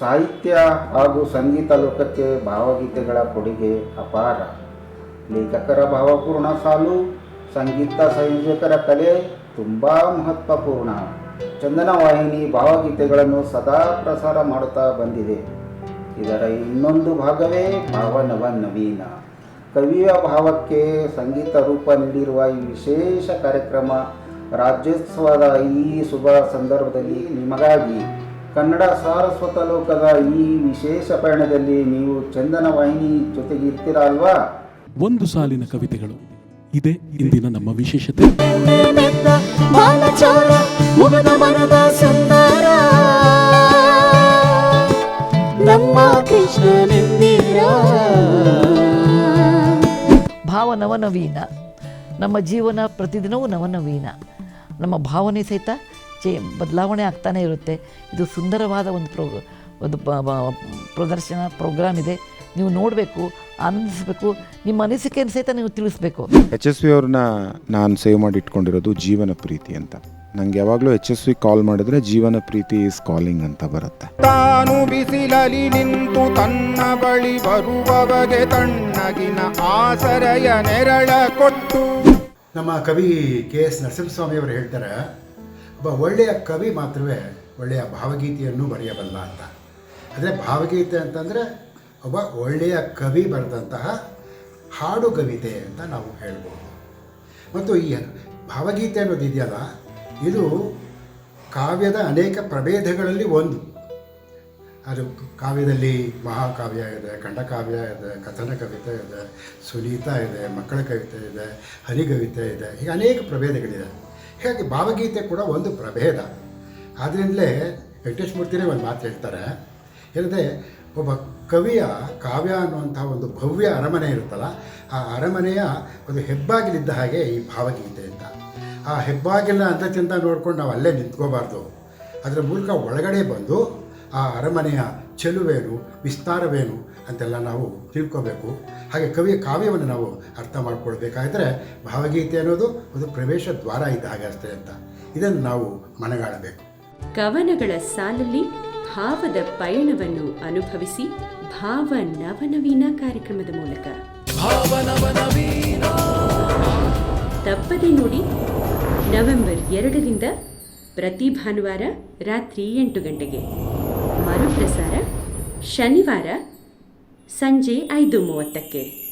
ಸಾಹಿತ್ಯ ಹಾಗೂ ಸಂಗೀತ ಲೋಕಕ್ಕೆ ಭಾವಗೀತೆಗಳ ಕೊಡುಗೆ ಅಪಾರ. ಲೇಖಕರ ಭಾವಪೂರ್ಣ ಸಾಲು, ಸಂಗೀತ ಸಂಯೋಜಕರ ಕಲೆ ತುಂಬ ಮಹತ್ವಪೂರ್ಣ. ಚಂದನ ವಾಹಿನಿ ಭಾವಗೀತೆಗಳನ್ನು ಸದಾ ಪ್ರಸಾರ ಮಾಡುತ್ತಾ ಬಂದಿದೆ. ಇದರ ಇನ್ನೊಂದು ಭಾಗವೇ ಭಾವನವ ನವೀನ. ಕವಿಯ ಭಾವಕ್ಕೆ ಸಂಗೀತ ರೂಪ ನೀಡಿರುವ ಈ ವಿಶೇಷ ಕಾರ್ಯಕ್ರಮ ರಾಜ್ಯೋತ್ಸವದ ಈ ಶುಭ ಸಂದರ್ಭದಲ್ಲಿ ನಿಮಗಾಗಿ ಕನ್ನಡ ಸಾರಸ್ವತ ಲೋಕದ ಈ ವಿಶೇಷ ಪಯಣದಲ್ಲಿ ನೀವು ಚಂದನ ವಾಹಿನಿ ಜೊತೆಗೆ ಇರ್ತೀರಾ ಅಲ್ವಾ? ಒಂದು ಸಾಲಿನ ಕವಿತೆಗಳು. ಇದೇ ಇಂದಿನ ನಮ್ಮ ವಿಶೇಷತೆ. ಭಾವ ನವನವೀನ ನಮ್ಮ ಜೀವನ ಪ್ರತಿದಿನವೂ ನವನವೀನ. ನಮ್ಮ ಭಾವನೆ ಸಹಿತ ಚೇ ಬದಲಾವಣೆ ಆಗ್ತಾನೆ ಇರುತ್ತೆ. ಇದು ಸುಂದರವಾದ ಒಂದು ಪ್ರೋ ಒಂದು ಪ್ರದರ್ಶನ ಪ್ರೋಗ್ರಾಮ್ ಇದೆ. ನೀವು ನೋಡಬೇಕು ಆನಂದಿಸಬೇಕು ನಿಮ್ಮ ಅನಿಸಿಕೆಯನ್ನು ಸಹಿತ ನೀವು ತಿಳಿಸ್ಬೇಕು. ಎಚ್ ಎಸ್ ವಿ ಅವ್ರನ್ನ ನಾನು ಸೇವ್ ಮಾಡಿ ಇಟ್ಕೊಂಡಿರೋದು ಜೀವನ ಪ್ರೀತಿ ಅಂತ. ನಂಗೆ ಯಾವಾಗಲೂ ಎಚ್ ಎಸ್ ವಿ ಕಾಲ್ ಮಾಡಿದ್ರೆ ಜೀವನ ಪ್ರೀತಿ ಇಸ್ ಕಾಲಿಂಗ್ ಅಂತ ಬರುತ್ತೆ. ತಾನು ಬಿಸಿಲಲಿ ನಿಂತು ತನ್ನ ಬಳಿ ಬರುವವಗೆ ತಣ್ಣಗಿನ ಆಸರೆಯ ನೆರಳ ಕೊಟ್ಟು. ನಮ್ಮ ಕವಿ ಕೆ ಎಸ್ ನರಸಿಂಹಸ್ವಾಮಿಯವರು ಹೇಳ್ತಾರೆ ಒಬ್ಬ ಒಳ್ಳೆಯ ಕವಿ ಮಾತ್ರವೇ ಒಳ್ಳೆಯ ಭಾವಗೀತೆಯನ್ನು ಬರೆಯಬಲ್ಲ ಅಂತ. ಅಂದರೆ ಭಾವಗೀತೆ ಅಂತಂದರೆ ಒಬ್ಬ ಒಳ್ಳೆಯ ಕವಿ ಬರೆದಂತಹ ಹಾಡು ಕವಿತೆ ಅಂತ ನಾವು ಹೇಳ್ಬೋದು. ಮತ್ತು ಈ ಭಾವಗೀತೆ ಅನ್ನೋದು ಇದೆಯಲ್ಲ, ಇದು ಕಾವ್ಯದ ಅನೇಕ ಪ್ರಭೇದಗಳಲ್ಲಿ ಒಂದು. ಅದು ಕಾವ್ಯದಲ್ಲಿ ಮಹಾಕಾವ್ಯ ಇದೆ, ಖಂಡಕಾವ್ಯ ಇದೆ, ಕಥನ ಕವಿತೆ ಇದೆ, ಸುನೀತ ಇದೆ, ಮಕ್ಕಳ ಕವಿತೆ ಇದೆ, ಹರಿಕವಿತೆ ಇದೆ, ಹೀಗೆ ಅನೇಕ ಪ್ರಭೇದಗಳಿದೆ. ಹೀಗಾಗಿ ಭಾವಗೀತೆ ಕೂಡ ಒಂದು ಪ್ರಭೇದ. ಆದ್ದರಿಂದಲೇ ವೆಂಕಟೇಶ್ ಮೂರ್ತಿನೇ ಒಂದು ಮಾತು ಹೇಳ್ತಾರೆ. ಹೇಳಿದೆ, ಒಬ್ಬ ಕವಿಯ ಕಾವ್ಯ ಅನ್ನುವಂಥ ಒಂದು ಭವ್ಯ ಅರಮನೆ ಇರುತ್ತಲ್ಲ, ಆ ಅರಮನೆಯ ಒಂದು ಹೆಬ್ಬಾಗಿಲಿದ್ದ ಹಾಗೆ ಈ ಭಾವಗೀತೆ ಅಂತ. ಆ ಹೆಬ್ಬಾಗಿಲ ಚಿಂತ ನೋಡ್ಕೊಂಡು ನಾವು ಅಲ್ಲೇ ನಿಂತ್ಕೋಬಾರ್ದು. ಅದರ ಮೂಲಕ ಒಳಗಡೆ ಬಂದು ಆ ಅರಮನೆಯ ಚೆಲುವೇನು ವಿಸ್ತಾರವೇನು ಅಂತೆಲ್ಲ ನಾವು ತಿಳ್ಕೋಬೇಕು. ಹಾಗೆ ಕವಿಯ ಕಾವ್ಯವನ್ನು ನಾವು ಅರ್ಥ ಮಾಡ್ಕೊಳ್ಬೇಕಾದ್ರೆ ಭಾವಗೀತೆ ಅನ್ನೋದು ಒಂದು ಪ್ರವೇಶ ದ್ವಾರ ಇದ್ದ ಹಾಗೆ ಅಷ್ಟೇ ಅಂತ. ಇದನ್ನು ನಾವು ಮನಗಾಣಬೇಕು. ಕವನಗಳ ಸಾಲಲ್ಲಿ ಭಾವದ ಪಯಣವನ್ನು ಅನುಭವಿಸಿ ಭಾವ ನವನವೀನ ಕಾರ್ಯಕ್ರಮದ ಮೂಲಕ. ತಪ್ಪದೆ ನೋಡಿ ನವೆಂಬರ್ ಎರಡರಿಂದ ಪ್ರತಿ ಭಾನುವಾರ ರಾತ್ರಿ ಎಂಟು ಗಂಟೆಗೆ. ಮರುಪ್ರಸಾರ ಶನಿವಾರ ಸಂಜೆ ಐದು ಮೂವತ್ತಕ್ಕೆ.